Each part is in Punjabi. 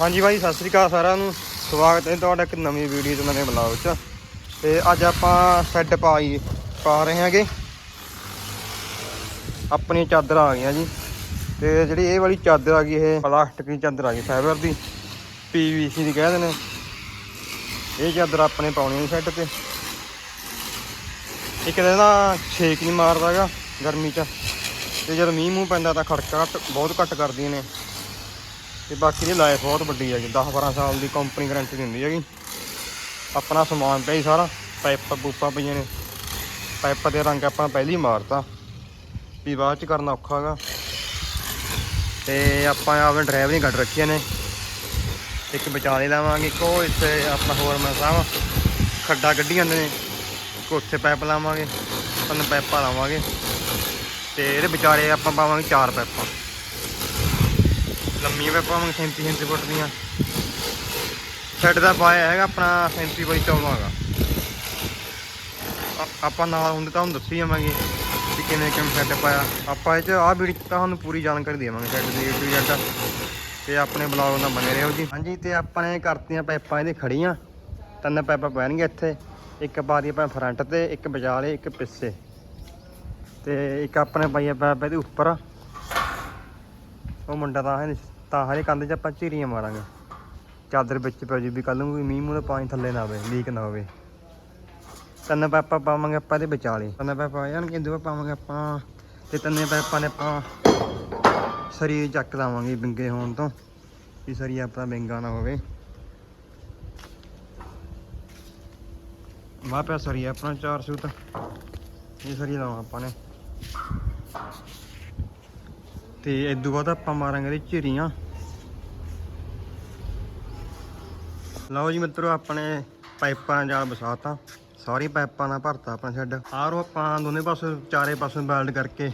ਹਾਂਜੀ ਭਾਈ, ਸਤਿ ਸ੍ਰੀ ਅਕਾਲ ਸਾਰਿਆਂ ਨੂੰ। ਸਵਾਗਤ ਹੈ ਤੁਹਾਡਾ ਇੱਕ ਨਵੀਂ ਵੀਡੀਓ 'ਚ, ਨਵੇਂ ਬਲੌਗ 'ਚ। ਤੇ ਅੱਜ ਆਪਾਂ ਸੈੱਟ ਪਾਈ ਪਾ ਰਹੇ ਹਾਂਗੇ। ਆਪਣੀ ਚਾਦਰ ਆ ਗਈਆਂ ਜੀ। ਤੇ ਜਿਹੜੀ ਇਹ ਵਾਲੀ ਚਾਦਰ ਆ ਗਈ, ਇਹ ਪਲਾਸਟਿਕ ਦੀ ਚਾਦਰ ਆ ਗਈ ਫਾਈਬਰ ਦੀ। ਪੀਵੀਸੀ ਦੀ ਕਹਿੰਦੇ ਨੇ। ਇਹ ਚਾਦਰ ਆਪਣੇ ਪਾਉਣੀ ਹੈ ਸੈੱਟ ਤੇ। ਇੱਕ ਤਾਂ ਇਹਦਾ ਛੇਕ ਨਹੀਂ ਮਾਰਦਾਗਾ ਗਰਮੀ 'ਚ। ਤੇ ਜਦ ਮੀਂਹ ਮੂੰਹ ਪੈਂਦਾ ਤਾਂ ਖੜਕਾ ਘੱਟ, ਬਹੁਤ ਘੱਟ ਕਰਦੀਆਂ ਨੇ। ਤੇ ਬਾਕੀ ਦੀ ਲਾਈਫ ਬਹੁਤ ਵੱਡੀ ਹੈਗੀ 10 12 ਸਾਲ ਦੀ ਕੰਪਨੀ ਗਾਰੰਟੀ ਦਿੰਦੀ ਹੈਗੀ। ਆਪਣਾ ਸਮਾਨ ਪਿਆ ਜੀ ਸਾਰਾ ਪਾਈਪਾਂ ਪੂਪਾਂ ਪਈਆਂ ਨੇ। ਪਾਈਪਾਂ ਦੇ ਰੰਗ ਆਪਾਂ ਪਹਿਲੀ ਮਾਰਤਾ। ਵੀ ਬਾਅਦ ਚ ਕਰਨਾ ਔਖਾ ਹੈਗਾ। ਤੇ ਆਪਾਂ ਆਪਣੇ ਡਰਾਈਵਰਿੰਗ ਕੱਢ ਰੱਖੀਆਂ ਨੇ। ਇੱਕ ਵਿਚਾਲੇ ਲਾਵਾਂਗੇ, ਇੱਕ ਉਹ ਇੱਥੇ ਆਪਣਾ ਹੋਰ ਮੈਂ ਸਾਹਿਬ ਖੱਡਾ ਕੱਢੀ ਜਾਂਦੇ ਨੇ, ਇੱਕ ਉੱਥੇ ਪਾਈਪ ਲਾਵਾਂਗੇ, ਤਿੰਨ ਪਾਈਪਾਂ ਲਾਵਾਂਗੇ। ਤੇ ਇਹਦੇ ਵਿਚਾਲੇ ਆਪਾਂ ਪਾਵਾਂਗੇ ਚਾਰ ਪਾਈਪਾਂ ਲੰਮੀਆਂ ਪਾਈਪਾਂ ਵਾਂਗ 37 37 ਫੁੱਟ ਦੀਆਂ। ਸੈੱਟ ਦਾ ਪਾਇਆ ਹੈਗਾ ਆਪਣਾ 37 ਬਾਈ 14 ਹੈਗਾ ਆਪਾਂ ਨਾਲ ਹੁੰਦੇ ਤਾਂ ਤੁਹਾਨੂੰ ਦੱਸੀ ਜਾਵਾਂਗੇ ਕਿ ਕਿਵੇਂ ਕਿਵੇਂ ਸੈੱਟ ਪਾਇਆ। ਆਪਾਂ ਇਹ ਚ ਆਹ ਵੀਡੀਓ 'ਚ ਤਾਂ ਤੁਹਾਨੂੰ ਪੂਰੀ ਜਾਣਕਾਰੀ ਦੇਵਾਂਗੇ ਸੈੱਟ ਦੀ ਟੂ Z ਤੇ ਆਪਣੇ ਬਲੌਗ ਨਾਲ ਬਣੇ ਰਹੋ ਜੀ। ਹਾਂਜੀ, ਤੇ ਆਪਾਂ ਨੇ ਕਰਤੀਆਂ ਪਾਈਪਾਂ ਇਹਦੇ ਖੜੀਆਂ ਤਿੰਨ ਪਾਈਪਾਂ ਪੈਣਗੀਆਂ ਇੱਥੇ। ਇੱਕ ਪਾ ਦੀ ਆਪਾਂ ਫਰੰਟ ਤੇ, ਇੱਕ ਵਿਚਾਲੇ, ਇੱਕ ਪਿੱਛੇ। ਤੇ ਇੱਕ ਆਪਣੇ ਪਾਈਆ ਪਾਈਪ ਇਹਦੇ ਉੱਪਰ। ਉਹ ਮੁੰਡਾ ਤਾਂ ਹੈ ਤਾਂ ਹਰੇ ਕੰਧ 'ਚ ਆਪਾਂ ਝੀਰੀਆਂ ਮਾਰਾਂਗੇ। ਚਾਦਰ ਵਿੱਚ ਪੈ ਜੂ ਵੀ ਕੱਲ ਨੂੰ ਕੋਈ ਮੀਂਹ ਮੂੰਹ ਦਾ ਪਾਣੀ ਥੱਲੇ ਨਾ ਆਵੇ, ਲੀਕ ਨਾ ਹੋਵੇ। ਤਿੰਨ ਪਾਈਪਾਂ ਪਾਵਾਂਗੇ ਆਪਾਂ ਦੇ ਵਿਚਾਲੇ ਤਿੰਨ ਪਾਈਪਾਂ ਆ ਜਾਣਗੇ ਦੋ ਪਾਵਾਂਗੇ ਆਪਾਂ ਤੇ ਤਿੰਨੇ ਪਾਈਪਾਂ ਨੇ ਆਪਾਂ ਸਰੀਰ ਚੱਕ ਲਾਵਾਂਗੇ ਬਿੰਗੇ ਹੋਣ ਤੋਂ, ਵੀ ਸਰੀਰ ਆਪਣਾ ਬਿੰਗਾ ਨਾ ਹੋਵੇ। ਵਾਹ ਪਿਆ ਸਰੀਰ ਆਪਣਾ ਚਾਰ ਸੂਤ। ਇਹ ਸਰੀਰ ਲਾਵਾਂ ਆਪਾਂ ਨੇ। ਤੇ ਇਦੋਂ ਬਾਅਦ ਆਪਾਂ ਮਾਰਾਂਗੇ ਇਹਦੀ ਝਿਰੀਆਂ। ਲਓ ਜੀ ਮਿੱਤਰੋ ਆਪਣੇ ਪਾਈਪਾਂ ਨਾਲ ਜਾਲ ਵਸਾਤਾ ਸਾਰੀ ਪਾਈਪਾਂ ਨਾਲ ਭਰਤਾ ਆਪਣਾ ਸ਼ੈੱਡ। ਆਰੋ ਆਪਾਂ ਦੋਨੇ ਪਾਸੇ ਚਾਰੇ ਪਾਸੇ ਵੈਲਡ ਕਰਕੇ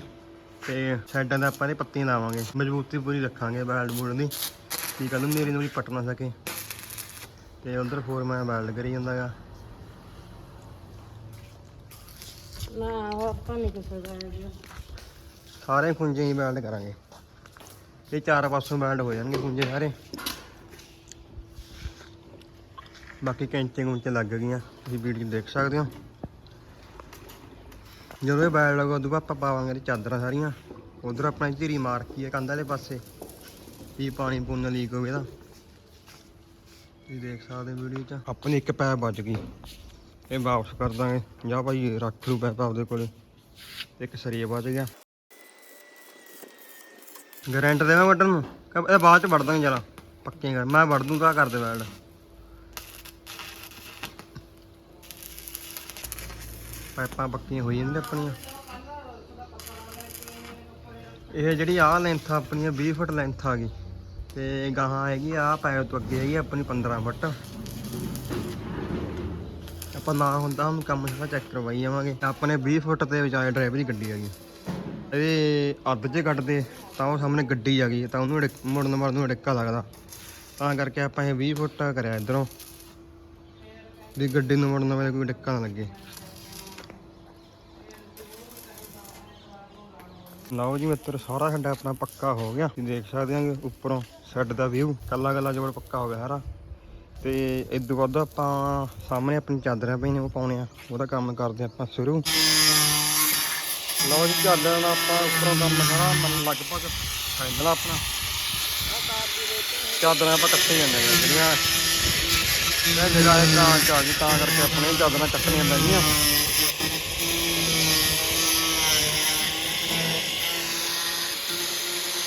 ਤੇ ਸ਼ੈੱਡਾਂ ਦੇ ਆਪਾਂ ਇਹਦੇ ਪੱਤੀਆਂ ਲਾਵਾਂਗੇ। ਮਜ਼ਬੂਤੀ ਪੂਰੀ ਰੱਖਾਂਗੇ ਵੈਲਡ ਬੂਲਡ ਦੀ। ਕੀ ਨੂੰ ਮੇਰੀ ਨੂੰ ਪੱਟ ਨਾ ਸਕੇ। ਤੇ ਉਧਰ ਫੋਰਮੈਨ ਵੈਲਡ ਕਰੀ ਜਾਂਦਾਗਾ ਨਾ ਉਹ ਆਪਾਂ ਨਹੀਂ ਕਿਸੇ ਦਾ ਸਾਰੇ ਖੁੰਝੇ ਹੀ ਵੈਲਡ ਕਰਾਂਗੇ। ਇਹ ਚਾਰ ਪਾਸੋਂ ਵੈਲਡ ਹੋ ਜਾਣਗੇ ਖੁੰਝੇ ਸਾਰੇ। ਬਾਕੀ ਕੈਂਚੇ ਕੁੰਚੇ ਲੱਗ ਗਈਆਂ, ਤੁਸੀਂ ਵੀਡੀਓ ਦੇਖ ਸਕਦੇ ਹੋ। ਜਦੋਂ ਇਹ ਬੈਲ ਲੱਗਾ ਉਦੋਂ ਬਾਅਦ ਆਪਾਂ ਪਾਵਾਂਗੇ ਇਹ ਚਾਦਰਾਂ ਸਾਰੀਆਂ। ਉਧਰ ਆਪਣਾ ਝੀਰੀ ਮਾਰਕੀ ਹੈ ਕੰਧ ਵਾਲੇ ਪਾਸੇ। ਵੀ ਪਾਣੀ ਪੂਣਾ ਲੀਕ ਹੋਵੇ ਇਹਦਾ। ਤੁਸੀਂ ਦੇਖ ਸਕਦੇ ਵੀਡੀਓ 'ਚ। ਆਪਣੀ ਇੱਕ ਪੈਪ ਬਚ ਗਈ। ਇਹ ਵਾਪਸ ਕਰ ਦਾਂਗੇ। ਜਾਂ ਭਾਈ, ਰੱਖ ਲੂ ਪੈਪ ਆਪਦੇ ਕੋਲੇ। ਇੱਕ ਸਰੀਏ ਬਚ ਗਿਆ। ਗਰੰਟ ਦੇਵਾਂ ਵੱਢਣ ਨੂੰ? ਇਹ ਬਾਅਦ ਚ ਵੜ ਦਾਂਗੇ ਜਰਾ। ਪੱਕੀਆਂ ਕਰ, ਮੈਂ ਵੜ ਦੂੰਗਾ ਕਰ ਦੇ ਵੈਲਡ ਪਾਈਪਾਂ ਪੱਕੀਆਂ ਹੋਈ ਜਾਂਦੀਆਂ ਆਪਣੀਆਂ। ਇਹ ਜਿਹੜੀ ਆਹ ਲੈਂਥ ਆਪਣੀਆਂ 20 ਫੁੱਟ ਲੈਂਥ ਆ ਗਈ। ਤੇ ਗਾਹਾਂ ਹੈਗੀ ਆਹ ਪਾਇਪ ਤੋਂ ਅੱਗੇ ਹੈਗੀ ਆਪਣੀ 15 ਫੁੱਟ ਆਪਾਂ ਨਾ ਹੁੰਦਾ ਹੁਣ ਕੰਮ ਸਾਰਾ ਚੈੱਕ ਕਰਵਾਈ ਜਾਵਾਂਗੇ। ਆਪਣੇ 20 ਫੁੱਟ ਤੇ ਵਿਚਾਰੇ ਡਰਾਈਵਰ ਦੀ ਗੱਡੀ ਆ ਗਈ ਇਹ ਅੱਧ 'ਚ ਕੱਢਦੇ, ਤਾਂ ਉਹ ਸਾਹਮਣੇ ਗੱਡੀ ਆ ਗਈ, ਤਾਂ ਉਹਨੂੰ ਅੜਿੱਕ- ਮੁੜਨ ਮਾਰਨ ਨੂੰ ਡਿੱਕਾ ਲੱਗਦਾ। ਤਾਂ ਕਰਕੇ ਆਪਾਂ ਇਹ 20 ਫੁੱਟ ਕਰਿਆ ਇਧਰੋਂ। ਵੀ ਗੱਡੀ ਨੂੰ ਮੁੜਨ ਵੇਲੇ ਕੋਈ ਡਿੱਕਾ ਨਾ ਲੱਗੇ। ਲਓ ਜੀ ਮਿੱਤਰ, ਸਾਰਾ ਖੰਡਾ ਆਪਣਾ ਪੱਕਾ ਹੋ ਗਿਆ। ਤੁਸੀਂ ਦੇਖ ਸਕਦੇ ਹੋ ਉੱਪਰੋਂ ਸੈੱਡ ਦਾ ਵਿਊ ਕੱਲਾ ਕੱਲਾ ਜੋੜ ਪੱਕਾ ਹੋ ਗਿਆ ਸਾਰਾ। ਤੇ ਇਦੋਂ ਬਾਅਦ ਆਪਾਂ ਸਾਹਮਣੇ ਆਪਣੀ ਚਾਦਰਾਂ ਪਈਆਂ ਨੇ, ਉਹ ਪਾਉਣੇ ਆ। ਉਹਦਾ ਕੰਮ ਕਰਦੇ ਆਪਾਂ ਸ਼ੁਰੂ। ਲਓ ਜੀ, ਚਾਦਰਾਂ ਦਾ ਆਪਾਂ ਉੱਪਰੋਂ ਕੰਮ ਸਾਰਾ ਮਨ ਲਗਭਗ ਫਾਈਨਲ ਆਪਣਾ। ਚਾਦਰਾਂ ਆਪਾਂ ਕੱਟੇ ਜਾਂਦੇ ਨੇ, ਜਿਹੜੀਆਂ ਇਹ ਜਗ੍ਹਾ ਤਾਂ ਚਾ ਗਈ, ਤਾਂ ਕਰਕੇ ਆਪਣੇ ਚਾਦਰਾਂ ਕੱਟਣੀਆਂ ਪੈਂਦੀਆਂ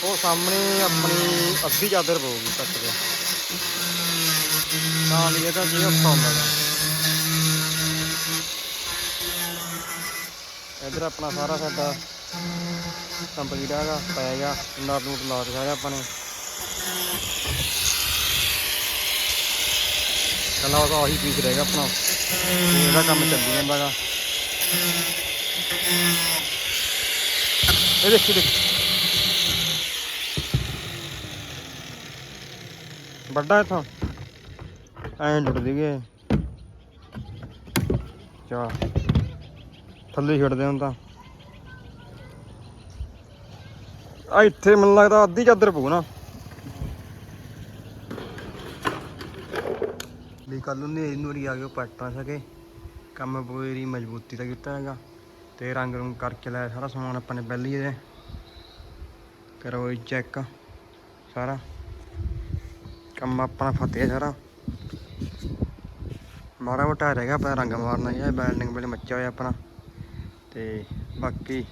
ਉਹ ਸਾਹਮਣੇ ਆਪਣੀ ਅੱਧੀ ਚਾਦਰ ਪਊਗੀ ਕੱਟ ਕੇ। ਤਾਂ ਵੀ ਇਹਦਾ ਕੀ ਔਖਾ ਹੁੰਦਾ ਇਧਰ ਆਪਣਾ ਸਾਰਾ ਸਾਡਾ ਕੰਪਲੀਟ ਹੈਗਾ, ਪੈ ਗਿਆ। ਨਟ ਨੂਟ ਲਾ ਦਿੱਤਾ ਹੈਗਾ ਆਪਾਂ ਨੇ। ਕੱਲਾ ਉਹਦਾ ਆਹੀ ਪੀਸ ਰਹੇਗਾ ਆਪਣਾ। ਤੇ ਇਹਦਾ ਕੰਮ ਚੱਲੀ ਜਾਂਦਾ ਗਾ ਇਹ ਦੇਖੀ ਦੇਖੀ। ਵੱਡਾ ਇਥੋਂ। ਐਂ ਜੁੜ ਗਏ ਚਾ ਥੱਲੇ ਛੱਡਦੇ ਹੁਣ ਤਾਂ। ਆ ਇੱਥੇ ਮੈਨੂੰ ਲੱਗਦਾ ਅੱਧੀ ਚਾਦਰ ਪਊ ਨਾ। ਵੀ ਕੱਲ ਨੂੰ ਨੇਰੀ ਨੂਰੀ ਆ ਗਈ, ਉਹ ਪੱਟ ਸਕੇ। ਕੰਮ ਪੂਰੀ ਮਜ਼ਬੂਤੀ ਦਾ ਕੀਤਾ ਹੈਗਾ। ਤੇ ਰੰਗ ਰੰਗ ਕਰਕੇ ਲਾਇਆ ਸਾਰਾ ਸਮਾਨ ਆਪਾਂ ਨੇ ਪਹਿਲੀ ਇਹਦੇ ਕਰੋ ਚੈੱਕ ਸਾਰਾ। ਕੰਮ ਆਪਣਾ ਫਤਿਹ ਸਾਰਾ। ਮਾੜਾ ਮੋਟਾ ਰਹਿ ਗਿਆ ਆਪਣਾ ਰੰਗ ਮਾਰਨਾ ਹੈ ਬੈਲਡਿੰਗ ਵੇਲੇ ਮੱਚਿਆ ਹੋਇਆ ਆਪਣਾ। ਤੇ ਬਾਕੀ